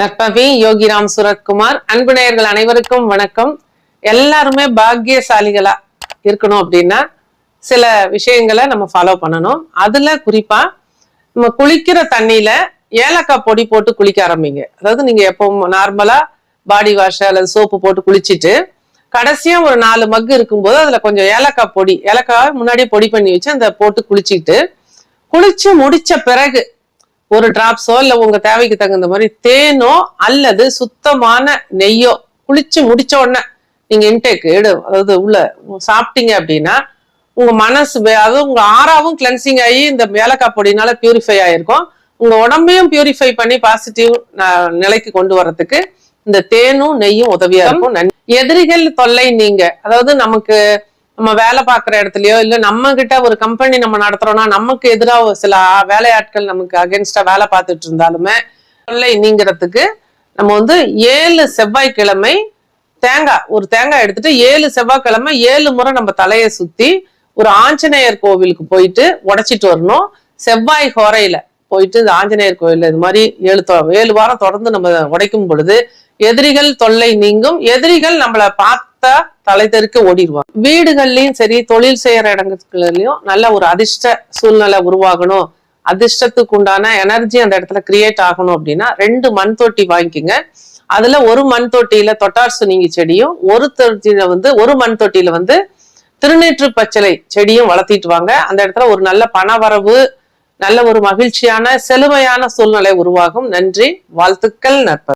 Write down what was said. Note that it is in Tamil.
நற்பவி யோகிராம் சுரத்குமார். அன்பு நேயர்கள் அனைவருக்கும் வணக்கம். எல்லாருமே பாக்கியசாலிகளா இருக்கணும் அப்படின்னா சில விஷயங்களை நம்ம ஃபாலோ பண்ணணும். அதுல குறிப்பா நம்ம குளிக்கிற தண்ணியில ஏலக்காய் பொடி போட்டு குளிக்க ஆரம்பிங்க. அதாவது நீங்க எப்பவும் நார்மலா பாடி வாஷ் அல்லது சோப்பு போட்டு குளிச்சுட்டு கடைசியா ஒரு நாலு மக்கு இருக்கும்போது அதுல கொஞ்சம் ஏலக்காய் பொடி ஏலக்காய் முன்னாடியே பொடி பண்ணி வச்சு அந்த போட்டு குளிச்சுட்டு குளிச்சு முடிச்ச பிறகு ஒரு டிராப்ஸோ இல்ல உங்க தேவைக்கு தகுந்த மாதிரி தேனோ அல்லது சுத்தமான நெய்யோ குளிச்சு முடிச்ச உடனே நீங்க இன்டேக் எடு அதாவது உள்ள சாப்பிட்டீங்க அப்படின்னா உங்க மனசு அதாவது உங்க ஆறாவும் கிளென்சிங் ஆகி இந்த ஏலக்காய் பொடினால பியூரிஃபை ஆயிருக்கும் உங்க உடம்பையும் பியூரிஃபை பண்ணி பாசிட்டிவ் நிலைக்கு கொண்டு வர்றதுக்கு இந்த தேனும் நெய்யும் உதவியா இருக்கும். எதிரிகள் தொல்லை நீங்க அதாவது நமக்கு நம்ம வேலை பார்க்குற இடத்துலயோ இல்லை நம்ம கிட்ட ஒரு கம்பெனி நம்ம நடத்துறோம்னா நமக்கு எதிராக சில வேலையாட்கள் நமக்கு அகேன்ஸ்டா வேலை பார்த்துட்டு இருந்தாலுமே தொல்லை நீங்கிறதுக்கு நம்ம வந்து ஏழு செவ்வாய்க்கிழமை தேங்காய் ஒரு தேங்காய் எடுத்துட்டு ஏழு செவ்வாய்க்கிழமை ஏழு முறை நம்ம தலையை சுத்தி ஒரு ஆஞ்சநேயர் கோவிலுக்கு போயிட்டு உடைச்சிட்டு வரணும். செவ்வாய் ஹோரையில போயிட்டு இந்த ஆஞ்சநேயர் கோயில் இது மாதிரி ஏழு தொ- ஏழு வாரம் தொடர்ந்து நம்ம உடைக்கும் பொழுது எதிரிகள் தொல்லை நீங்கும். எதிரிகள் நம்மளை பார்த்தா தலை தெறிக்க ஓடிடுவாங்க வீடுகள்லயும் சரி தொழில் செய்யற இடங்கள்லயும் நல்ல ஒரு அதிர்ஷ்ட சூழ்நிலை உருவாகணும். அதிர்ஷ்டத்துக்கு உண்டான எனர்ஜி அந்த இடத்துல கிரியேட் ஆகணும் அப்படின்னா ரெண்டு மண் தொட்டி வாங்கிக்கோங்க. அதுல ஒரு மண் தொட்டியில தொட்டார் சுனிங்கி செடியும் ஒரு தொட்டியில வந்து ஒரு மண் தொட்டியில வந்து திருநீற்று பச்சளை செடியும் வளர்த்திட்டு வாங்க. அந்த இடத்துல ஒரு நல்ல பணவரவு நல்ல ஒரு மகிழ்ச்சியான செழுமையான சூழ்நிலை உருவாகும். நன்றி வாழ்த்துக்கள் நற்ப